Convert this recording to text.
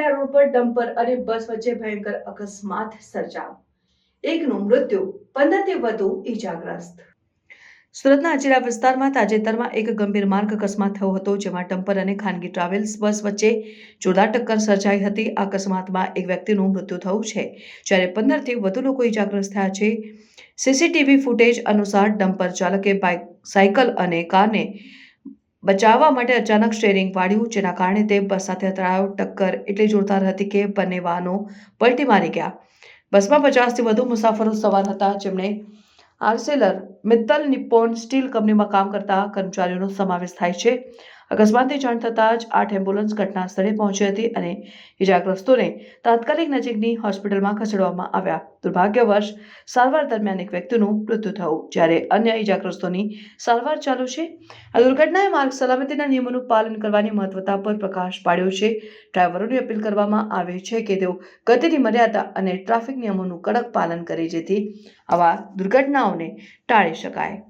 ઉપર ડમ્પર અને બસ વચ્ચે ભયંકર અકસ્માત સર્જાયો. એકનું મૃત્યુ પંદરથી વધુ ઈજાગ્રસ્ત. સુરતના અચીરા વિસ્તારમાં તાજેતરમાં એક ગંભીર માર્ગ અકસ્માત થયો હતો, જેમાં ડમ્પર અને ખાનગી ટ્રાવેલ્સ બસ વચ્ચે જોરદાર ટક્કર સર્જાઈ હતી. આ અકસ્માતમાં એક વ્યક્તિનું મૃત્યુ થયું છે. જ્યારે પંદરથી વધુ લોકો ઈજાગ્રસ્ત થયા છે, સીસીટીવી ફૂટેજ અનુસાર ડમ્પર ચાલકે બાઇક, સાયકલ અને કારને બચાવવા માટે અચાનક સ્ટેરિંગ પાડ્યું, જેના કારણે તે બસ સાથે અથડાયો. ટક્કર એટલી જોરદાર હતી કે બંને વાહનો પલટી મારી ગયા. બસમાં પચાસથી વધુ મુસાફરો સવાર હતા. જેમણે આર્સેલર મિત્તલ નિપ્પોન સ્ટીલ કંપનીમાં કામ કરતા કર્મચારીઓનો સમાવેશ થાય છે. અકસ્માતની જાણ થતાં જ આઠ એમ્બ્યુલન્સ ઘટના સ્થળે પહોંચી હતી અને ઇજાગ્રસ્તોને તાત્કાલિક નજીકની હોસ્પિટલમાં ખસેડવામાં આવ્યા. દુર્ભાગ્યવશ, સારવાર દરમિયાન એક વ્યક્તિનું મૃત્યુ થયું, જ્યારે અન્ય ઇજાગ્રસ્તોની સારવાર ચાલુ છે. આ દુર્ઘટનાએ માર્ગ સલામતીના નિયમોનું પાલન કરવાની મહત્વતા પર પ્રકાશ પાડ્યો છે. ડ્રાઈવરોને અપીલ કરવામાં આવે છે કે તેઓ ગતિની મર્યાદા અને ટ્રાફિક નિયમોનું કડક પાલન કરે, જેથી આવા દુર્ઘટનાઓને ટાળી શકાય.